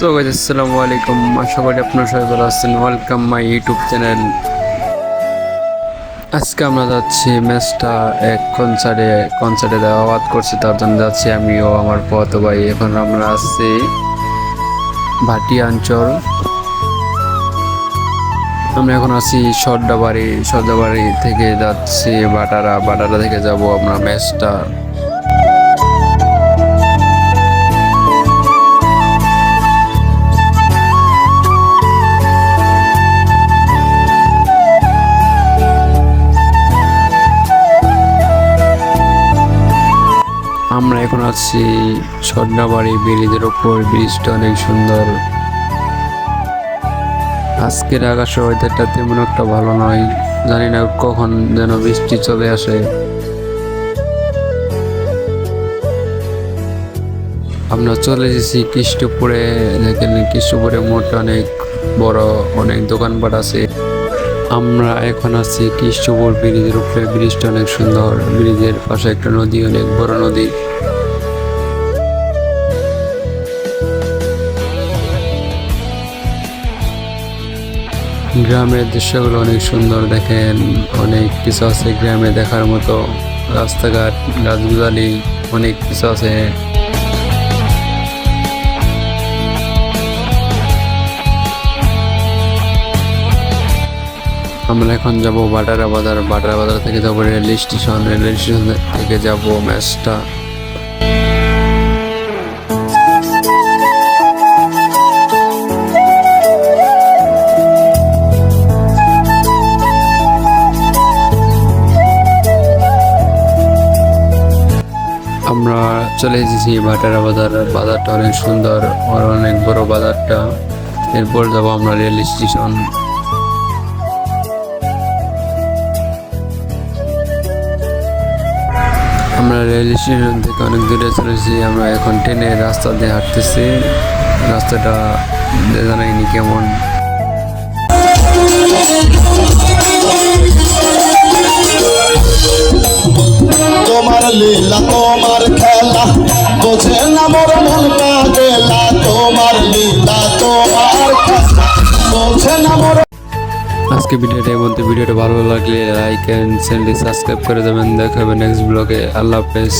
So guys আসসালামু আলাইকুম আশা করি আপনারা সবাই ভালো আছেন। ওয়েলকাম মাই ইউটিউব চ্যানেল আজকে আমরা যাচ্ছি ম্যাচটা এক কনসার্টে কনসার্টে দাওয়াত করছি, তার জন্য যাচ্ছি আমিও আমার পথ ভাই। এখন আমরা আসছি ভাটিয়া অঞ্চল আমরা এখন আছি সর্দাবাড়ি। সর্দাবাড়ি থেকে যাচ্ছি, বাটারা। বাটারা থেকে যাব আমরা ম্যাচটা। আমরা এখন আছি সর্দাবাড়ি ব্রিজের ওপর ব্রিজটা অনেক সুন্দর। আজকের আকাশের ওয়েদারটা তেমন একটা ভালো নয়। জানি না কখন যেন বৃষ্টি চলে আসে। আমরা চলে এসেছি কৃষ্ণপুরে। দেখেন কৃষ্ণপুরে মোট অনেক বড় অনেক দোকানপাট আছে। আমরা এখন আছি কৃষ্ণপুর ব্রিজের উপরে। ব্রিজটা অনেক সুন্দর। ব্রিজের পাশে একটা নদী, অনেক বড় নদী। গ্রামের দৃশ্যগুলো অনেক সুন্দর, দেখেন। অনেক কিছু আছে গ্রামে দেখার মতো। রাস্তাঘাট গাছগুলালি অনেক কিছু আছে। আমরা এখন যাব বাটারা বাজার বাটারা বাজার থেকে যাব রেল স্টেশন। রেল স্টেশন থেকে যাব ম্যাচটা। আমরা চলে এসেছি ভাটারা বাজার বাজারটা অনেক সুন্দর, আর অনেক বড় বাজারটা। এরপর যাব আমরা রেল স্টেশন। রেল স্টেশন থেকে অনেক দূরে চলেছি আমরা এখন ট্রেনে রাস্তা দিয়ে হাঁটতেছি। রাস্তাটা জানাইনি কেমন। তোমার লীলা, তোমার খেলা, বোঝে না মোর মন গেলা তোমার লীলা, তোমার খেলা, বোঝে না মোর আজকে ভিডিওটা এই মধ্যে ভিডিওটা ভালো লাগলে লাইক অ্যান্ড চ্যানেলটি সাবস্ক্রাইব করে দেবেন। দেখা হবে নেক্সট ব্লগে আল্লাহ হাফেজ।